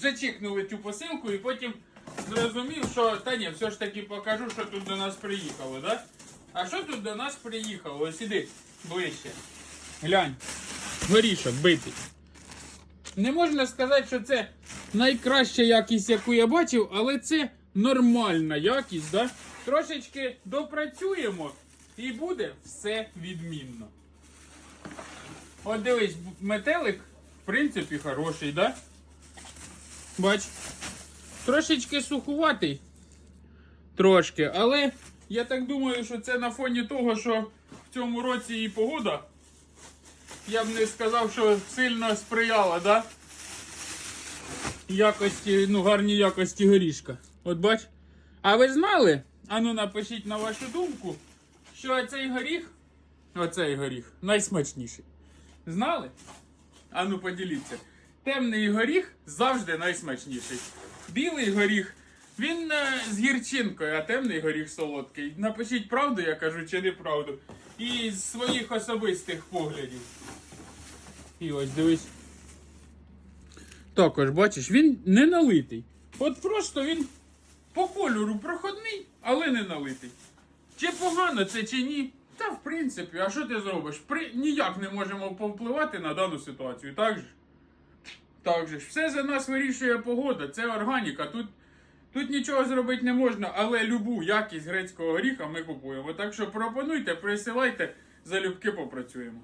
зачекнули цю посилку і потім зрозумів, що та все ж таки покажу, що тут до нас приїхало, да? А що тут до нас приїхало? Ось іди ближче. Глянь. Горішок битий. Не можна сказати, що це найкраща якість, яку я бачив, але це нормальна якість, да? Трошечки допрацюємо і буде все відмінно. От дивись, метелик, в принципі, хороший, да? Бач. Трошечки сухуватий. Трошки, але я так думаю, що це на фоні того, що в цьому році і погода. Я б не сказав, що сильно сприяла, да? Якості, ну, гарній якості горішка. От бач. А ви знали? Ану напишіть на вашу думку, що цей горіх, оцей горіх, найсмачніший. Знали? Ану поділіться. Темний горіх завжди найсмачніший. Білий горіх, він е, з гірчинкою, а темний горіх солодкий. Напишіть правду, я кажу, чи неправду. І з своїх особистих поглядів. І ось дивись. Також, бачиш, він не налитий. От просто він по кольору проходний, але не налитий. Чи погано це, чи ні? Та в принципі, а що ти зробиш? При... Ніяк не можемо повпливати на дану ситуацію, так же? Так же ж. Все за нас вирішує погода, це органіка. Тут, тут нічого зробити не можна, але любу якість грецького горіха ми купуємо. Так що пропонуйте, присилайте, залюбки попрацюємо.